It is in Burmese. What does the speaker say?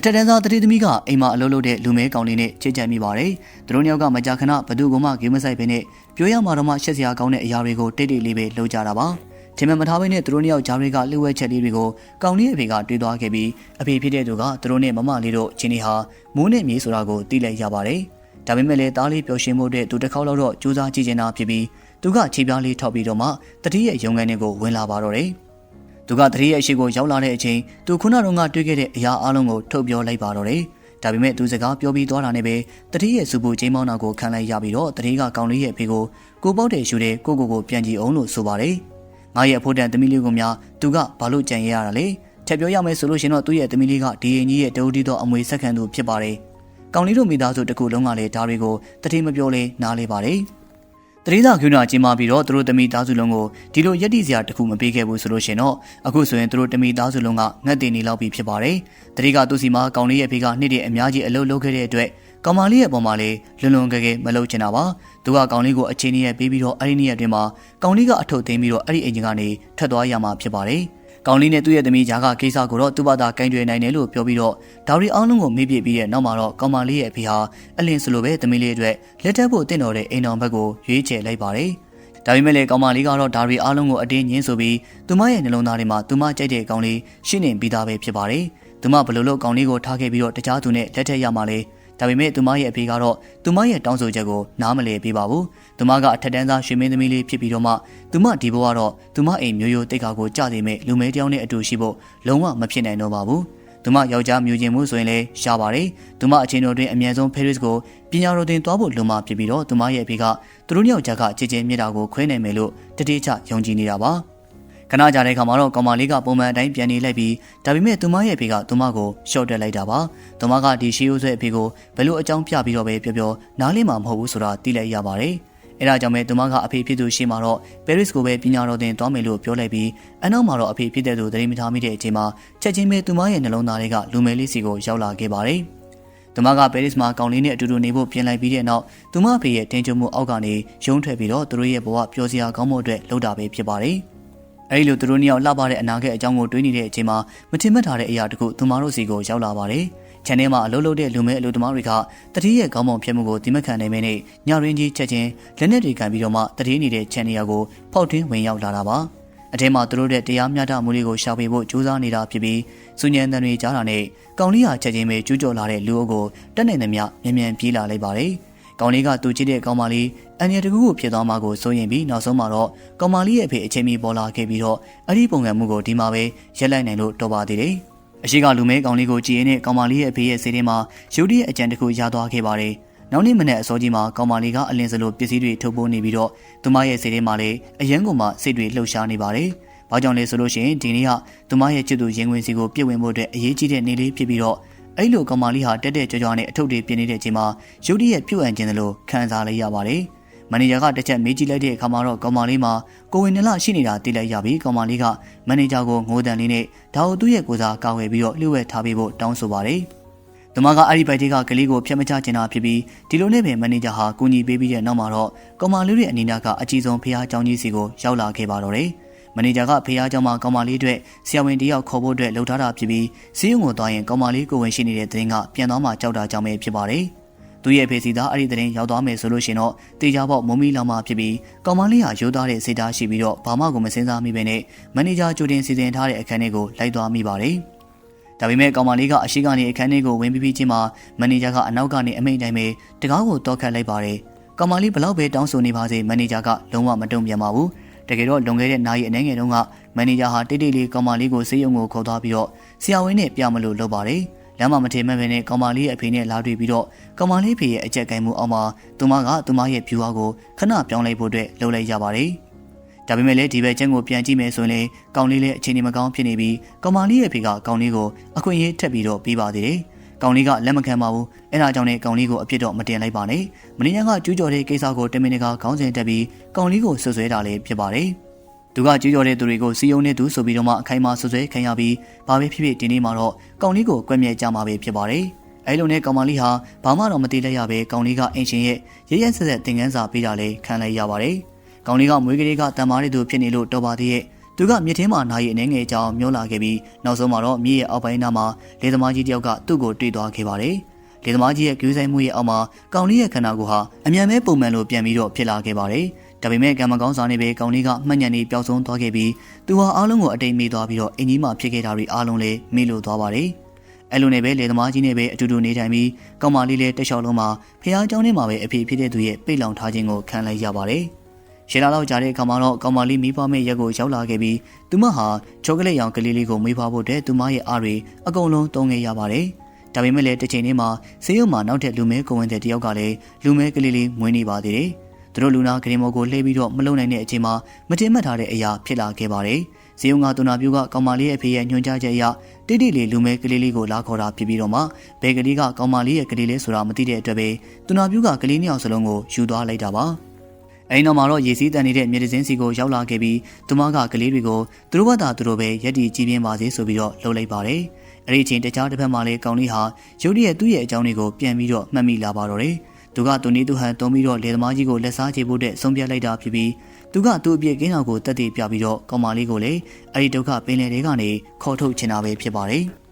အထက်တန်းသားတတိသမီးကအိမ်မှာအလုပ်လုပ်တဲ့လူမဲကောင်လေးနဲ့ချစ်ကြိုက်မိပါတယ်သူတို့နှစ်ယောက်ကမကြာခဏဘသူကမှဂိမ်းမဆိုင်ပဲနဲ့ပြောရမှာတော့မှရှက်စရာကောင်းတဲ့အရာတွေကိုတိတ်တိတ်လေးပဲလုပ်ကြတာပါထင်မှန်မထားဘဲနဲ့သူတို့နှစ်ယောက်ဂျားတွေကလှုပ်ဝဲချက်လေးတွေကိုကောင်လေးအဖေကတွေးသွားခဲ့ပြီးအဖေဖြစ်တဲ့သူကသူတို့နဲ့မမလေးတို့ချင်းနေဟာမိုးနဲ့မြေဆိုတာကိုသိလိုက်ရပါတယ်ဒါပေမဲ့လည်းတားလေးပျော်ရွှင်မှုတဲ့သူတစ်ခေါက်လောက်တော့စူးစမ်းကြည့်နေတာဖြစ်ပြီးသူကခြေပြားလေးထောက်ပြီးတော့မှတတိရဲ့ရုံငန်းတွေကိုဝင်လာပါတော့တယ် သူကတတိရဲ့အရှိကိုရောက်လာတဲ့အချိန်သူခုနတုန်းကတွေ့ခဲ့တဲ့အရာအလုံးကိုထုတ်ပြောလိုက်ပါတော့တယ်ဒါပေမဲ့သူစကားပြောပြီးသွားတာနဲ့ပဲတတိရဲ့စူပူချိန်မောင်းတာကိုခံလိုက်ရပြီးတော့တတိကကောင်လေးရဲ့အဖေကိုကိုပေါက်တဲ့ရှူတဲ့ကိုကိုကိုပြန်ကြည့်အောင်လို့ဆိုပါတယ်ငါရဲ့အဖို့တန်သမီးလေးကိုများသူကဘာလို့ကြံရရတာလဲထပ်ပြောရမယ်ဆိုလို့ရှင်တော့သူ့ရဲ့သမီးလေးကဒီရင်ကြီးရဲ့တဝတီတော်အမွေဆက်ခံသူဖြစ်ပါတယ်ကောင်လေးတို့မိသားစုတစ်ခုလုံးကလည်းဒါတွေကိုတတိမပြောလဲနားလဲပါတယ် တတိသာကျူနာကျင်းမာပြီးတော့သူတို့တမိသားစုလုံးကိုဒီလိုရက်တိစရာတခုမပေးခဲ့ဘူးဆိုလို့ရှင်တော့အခုဆိုရင်သူတို့တမိသားစုလုံးကငတ်တင်နေလောက်ပြီဖြစ်ပါတယ်တတိကသူစီမှာကောင်လေးရဲ့ဖေကနှစ်တည်းအများကြီးအလုပ်လုပ်ခဲ့တဲ့အတွက်ကောင်မလေးရဲ့ပုံမှာလေလွန်လွန်ကဲကဲမလုပ်ချင်တာပါသူကကောင်လေးကိုအချင်းကြီးရဲ့ပေးပြီးတော့အဲ့ဒီနေ့အတွင်းမှာကောင်လေးကအထုတ်သိမ်းပြီးတော့အဲ့ဒီအင်ဂျင်ကနေထွက်သွားရမှာဖြစ်ပါတယ် ကောင်လေးနဲ့သူ့ရဲ့သမီးဂျာကကိစ္စကိုတော့သူ့ဘာသာကင်တွယ်နိုင်တယ်လို့ပြောပြီးတော့ဒါရီအောင်လုံးကိုမေးပြပြီးတဲ့နောက်မှာတော့ကောင်မလေးရဲ့အဖေဟာအလင်းစလိုပဲသမီးလေးအတွက်လက်ထပ်ဖို့တင့်တော်တဲ့အိမ်တော်ဘက်ကိုရွေးချယ်လိုက်ပါတယ်ဒါပေမဲ့လေကောင်မလေးကတော့ဒါရီအားလုံးကိုအတင်းညင်းဆိုပြီးသူမရဲ့နှလုံးသားထဲမှာသူမကြိုက်တဲ့ကောင်လေးရှင်းနေပြီးသားပဲဖြစ်ပါတယ်။သူမဘယ်လိုလုပ်ကောင်လေးကိုထားခဲ့ပြီးတော့တခြားသူနဲ့လက်ထက်ရမှာလဲ။ ဒါပေမဲ့သူမရဲ့အဖေကတော့သူမရဲ့တောင်းဆိုချက်ကိုနားမလည်ပေးပါဘူး။သူမကအထက်တန်းသားရွှေမင်းသမီးလေးဖြစ်ပြီးတော့မှသူမဒီဘဝကတော့သူမအိမ်မျိုးရိုးတိတ်ခါကိုကြသေးမဲ့လူမဲတယောက်နဲ့အတူရှိဖို့လုံးဝမဖြစ်နိုင်တော့ပါဘူး။သူမယောက်ျားမျိုးချင်းမှုဆိုရင်လည်းရှားပါတယ်။သူမအချင်းတို့တွင်အမြန်ဆုံး Paris ကိုပညာတော်တင်သွားဖို့လုံမဖြစ်ပြီးတော့သူမရဲ့အဖေကသူတို့ယောက်ျားကချစ်ချင်းမြတ်တာကိုခွဲနိုင်မယ်လို့တတိချယုံကြည်နေတာပါ။ ခဏကြာတဲ့ခါမှာတော့ကောင်မလေးကပုံမှန်အတိုင်းပြန်နေလိုက်ပြီးဒါပေမဲ့သူမရဲ့အဖေကသူမကိုရှော့တက်လိုက်တာပါ။သူမကဒီရှီယိုဆွဲအဖေကိုဘယ်လိုအကြောင်းပြပြီးတော့ပဲပြောပြောနားလေးမှာမဟုတ်ဘူးဆိုတာသိလိုက်ရပါတယ်။အဲဒါကြောင့်ပဲသူမကအဖေဖြစ်သူရှိမှတော့ပဲရစ်ကိုပဲပညာတော်သင်သွားမယ်လို့ပြောလိုက်ပြီးအနောက်မှာတော့အဖေဖြစ်တဲ့သူသတိမထားမိတဲ့အချိန်မှာချက်ချင်းပဲသူမရဲ့နှလုံးသားတွေကလူမဲလေးစီကိုရောက်လာခဲ့ပါတယ်။သူမကပဲရစ်မှာကောင်လေးနဲ့အတူတူနေဖို့ပြင်လိုက်ပြီးတဲ့နောက်သူမအဖေရဲ့တင်ကြုံမှုအောက်ကနေရုံးထွက်ပြီးတော့သူတို့ရဲ့ဘဝပျော်စရာကောင်းမှုအတွက်လှုပ်တာပဲဖြစ်ပါတယ်။ အဲဒီလိုသူတို့နှစ်ယောက်လှပတဲ့အနာဂတ်အကြောင်းကိုတွေးနေတဲ့အချိန်မှာမထင်မှတ်ထားတဲ့အရာတခုသူမတို့စီကိုရောက်လာပါတယ်။ခြံထဲမှာအလုပ်လုပ်တဲ့လူမဲအလုပ်သမားတွေကတတိရဲ့ကောင်းမွန်ဖြစ်မှုကိုဒီမခံနိုင်မဲနဲ့ညရင်းကြီးချက်ချင်းလက်နက်တွေကန်ပြီးတော့မှတတိနေတဲ့ခြံနေရာကိုဖောက်ထွင်းဝင်ရောက်လာတာပါ။အထဲမှာသူတို့တဲ့တရားမျှတမှုလေးကိုရှာဖွေဖို့ကြိုးစားနေတာဖြစ်ပြီးစုညံတန်တွေကြားတာနဲ့ကောင်လေးဟာချက်ချင်းပဲကျူးကျော်လာတဲ့လူအုပ်ကိုတက်နိုင်သမျှမြန်မြန်ပြေးလာလိုက်ပါတယ်။ ကောင်လေးကသူချစ်တဲ့ကောင်မလေးအန်ရတကူကိုဖြစ်သွားမှာကိုစိုးရင်ပြီးနောက်ဆုံးမှာတော့ကောင်မလေးရဲ့အဖေအချိန်မီပေါ်လာခဲ့ပြီးတော့အဲ့ဒီပုံစံမှုကိုဒီမှာပဲရက်လိုက်နိုင်လို့တော်ပါသေးတယ်။အရှိကလူမဲကောင်လေးကိုကြည်ရင်နဲ့ကောင်မလေးရဲ့အဖေရဲ့စိတ်ထဲမှာရုတ်တရက်အကြံတစ်ခုရသွားခဲ့ပါတယ်။နောက်နေ့မနေ့အစောကြီးမှာကောင်မလေးကအလင်းစလိုပစ္စည်းတွေထုတ်ပိုးနေပြီးတော့သူမရဲ့စိတ်ထဲမှာလည်းအယံကုန်မှစိတ်တွေလှုပ်ရှားနေပါတယ်။ဘာကြောင့်လဲဆိုလို့ရှိရင်ဒီနေ့ကသူမရဲ့ချစ်သူရင်ဝင်စီကိုပြည့်ဝင်ဖို့အတွက်အရေးကြီးတဲ့နေ့လေးဖြစ်ပြီးတော့ အဲ့လိုကောင်မလေးဟာတက်တက်ကြွကြွနဲ့အထုပ်တွေပြင်နေတဲ့အချိန်မှာရုတ်တရက်ပြုတ်အံခြင်းလို့ခံစားလိုက်ရပါတယ်။မန်နေဂျာကတစ်ချက်မေးကြည့်လိုက်တဲ့အခါမှာတော့ကောင်မလေးမှာကိုဝင်နလရှိနေတာသိလိုက်ရပြီးကောင်မလေးကမန်နေဂျာကိုငိုတန်လေးနဲ့ဒါကိုသူ့ရဲ့ကိုစားကာဝယ်ပြီးတော့လှုပ်ဝဲထားပေးဖို့တောင်းဆိုပါတယ်။သူမကအဲ့ဒီပိုက်တေးကကလေးကိုဖျက်မချချင်တာဖြစ်ပြီးဒီလိုနဲ့ပဲမန်နေဂျာဟာကူညီပေးပြီးတဲ့နောက်မှာတော့ကောင်မလေးရဲ့အနေနဲ့ကအကြီးဆုံးဖះเจ้าကြီးစီကိုရောက်လာခဲ့ပါတော့တယ်။ မန်နေဂျာကဖေအားကြောင့်မှကောင်မလေးအတွက်ဆရာဝန်တယောက်ခေါ်ဖို့အတွက်လှုပ်ထားတာဖြစ်ပြီးစီးရုံကိုသွားရင်ကောင်မလေးကိုဝင်ရှိနေတဲ့သတင်းကပြန်သွားမှကြောက်တာကြောင့်ပဲဖြစ်ပါတယ်။သူ့ရဲ့ဖေစီသားအဲ့ဒီသတင်းရောက်သွားမယ်ဆိုလို့ရှင်တော့တေချာပေါ့မုံမီလောင်မှဖြစ်ပြီးကောင်မလေးဟာရိုးသားတဲ့စိတ်ဓာတ်ရှိပြီးတော့ဘာမှကိုမစင်စားမိပဲနဲ့မန်နေဂျာကြိုတင်စီစဉ်ထားတဲ့အခန်းလေးကိုလိုက်သွားမိပါတယ်။ဒါပေမဲ့ကောင်မလေးကအရှိကနေအခန်းထဲကိုဝင်ပြီးပြီးချင်းမှာမန်နေဂျာကအနောက်ကနေအမိန့်တိုင်းပဲတကားကိုတောခတ်လိုက်ပါတယ်။ကောင်မလေးဘလောက်ပဲတောင်းဆိုနေပါစေမန်နေဂျာကလုံးဝမတုံ့ပြန်ပါဘူး။ တကယ်တော့လွန်ခဲ့တဲ့နိုင်ရဲ့အနေငယ်တုန်းကမန်နေဂျာဟာတိတ်တိတ်လေးကောင်မလေးကိုစေးရုံကိုခေါ်သွားပြီးတော့ဆရာဝန်နဲ့ပြမလို့လုပ်ပါတယ်။လမ်းမှာမထေမဲ့ပဲနဲ့ကောင်မလေးရဲ့အဖေနဲ့လာတွေ့ပြီးတော့ကောင်မလေးဖေရဲ့အကြက်ကိုင်မှုအောက်မှာသူမကသူမရဲ့ဖြူအားကိုခဏပြောင်းလိုက်ဖို့အတွက်လှုပ်လိုက်ရပါတယ်။ဒါပေမဲ့လည်းဒီဘက်ကျန်းကိုပြန်ကြည့်မယ်ဆိုရင်လေကောင်လေးလည်းအခြေအနေမကောင်းဖြစ်နေပြီးကောင်မလေးရဲ့ဖေကကောင်လေးကိုအခွင့်အရေးထပ်ပြီးတော့ပေးပါသေးတယ်။ ကောင်လေးကလက်မခံပါဘူး။အဲဒါကြောင့်လည်းကောင်လေးကိုအပြစ်တော့မတင်လိုက်ပါနဲ့။မင်းညာကကျူးကျော်တဲ့ကိစ္စကိုတမင်တကာခေါင်းစဉ်တက်ပြီးကောင်လေးကိုဆွဆွဲတာလည်းဖြစ်ပါတယ်။သူကကြွကြော်တဲ့သူတွေကိုစီယုံနေသူဆိုပြီးတော့မှအခိုင်အမာဆွဆွဲခံရပြီးဘာပဲဖြစ်ဖြစ်ဒီနေ့မှာတော့ကောင်လေးကိုကွက်မြဲကြမှာပဲဖြစ်ပါတယ်။အဲလိုနဲ့ကောင်မလေးဟာဘာမှတော့မသိလိုက်ရပဲကောင်လေးကအင်ရှင်ရဲ့ရရဆက်ဆက်သင်ခန်းစာပေးတာလေးခံလိုက်ရပါတယ်။ကောင်လေးကမွေးကလေးကတန်မားတဲ့သူဖြစ်နေလို့တော်ပါသေးရဲ့ သူကမြစ်ထင်းမှာနာရီအနေငယ်အကြောင်းမျောလာခဲ့ပြီးနောက်ဆုံးမှာတော့မြစ်ရဲ့အောက်ပိုင်းနားမှာလေသမားကြီးတယောက်ကသူ့ကိုတွေ့သွားခဲ့ပါတယ်။လေသမားကြီးရဲ့ကျူးဆိုင်မှုရဲ့အောက်မှာကောင်လေးရဲ့ခန္ဓာကိုယ်ဟာအမြန်မဲ့ပုံမှန်လိုပြန်ပြီးတော့ဖြစ်လာခဲ့ပါတယ်။ဒါပေမဲ့ကံမကောင်းစွာနဲ့ပဲကောင်လေးကမှတ်ညံနေပျောက်ဆုံးသွားခဲ့ပြီးသူဟာအားလုံးကိုအတိမ်မေးသွားပြီးတော့အင်ကြီးမှာဖြစ်ခဲ့တာတွေအားလုံးလည်းမေ့လို့သွားပါတယ်။အဲ့လိုနဲ့ပဲလေသမားကြီးနဲ့ပဲအတူတူနေထိုင်ပြီးကောင်မလေးလည်းတက်လျှောက်လုံးမှာဖះเจ้าနဲ့မှာပဲအဖေဖြစ်တဲ့သူရဲ့ပိတ်လောင်ထားခြင်းကိုခံလိုက်ရပါတယ်။ ရှယ်လာလောက်ကြာတဲ့အခါမှာတော့ကောင်မလေးမိဘမဲ့ရက်ကိုရောက်လာခဲ့ပြီးသူမဟာချောကလက်ရောင်ကလေးလေးကိုမွေးဖွားဖို့တဲ့သူမရဲ့အားတွေအကုန်လုံးတုံးခဲ့ရပါတယ်။ဒါပေမဲ့လည်းတစ်ချိန်လေးမှာဆေးရုံမှာနောက်ထပ်လူမဲကိုဝင်တဲ့တယောက်ကလည်းလူမဲကလေးလေးမွေးနေပါသေးတယ်။သူတို့လူနာဂရင်မော်ကိုလှည့်ပြီးတော့မလုံနိုင်တဲ့အချိန်မှာမတင်မှတ်ထားတဲ့အရာဖြစ်လာခဲ့ပါတယ်။ဇေယုံကတူနာပြူကကောင်မလေးရဲ့အဖေရဲ့ညွှန်ကြားချက်အရတိတိလေးလူမဲကလေးလေးကိုလာခေါ်တာဖြစ်ပြီးတော့မှဘယ်ကလေးကကောင်မလေးရဲ့ကလေးလေးဆိုတာမသိတဲ့အတွက်ပဲတူနာပြူကကလေးနှစ်ယောက်စလုံးကိုယူသွားလိုက်တာပါ။ အဲဒီနောက်မှာတော့ရေစီးတန်နေတဲ့မြေတစင်းစီကိုရောက်လာခဲ့ပြီးသူမကကလေးတွေကိုသူတို့ဘက်သာသူတို့ပဲရက်တီကြီးပြင်းပါစေဆိုပြီးတော့လှုပ်လိုက်ပါတယ်။အဲဒီအချိန်တခြားတစ်ဖက်မှာလည်းကောင်လေးဟာရုတ်တရက်သူ့ရဲ့အကြောင်းတွေကိုပြန်ပြီးတော့မှတ်မိလာပါတော့တယ်။သူကသူနေသူဟန်တုံးပြီးတော့လေသမားကြီးကိုလက်စားချေဖို့တဲ့ဆုံးဖြတ်လိုက်တာဖြစ်ပြီးသူကသူ့အပြစ်ကင်းအောင်ကိုတက်တည်ပြပြီးတော့ကောင်မလေးကိုလည်းအဲဒီဒုက္ခပင်လယ်တွေကနေခေါ်ထုတ်ချင်တာပဲဖြစ်ပါတယ်။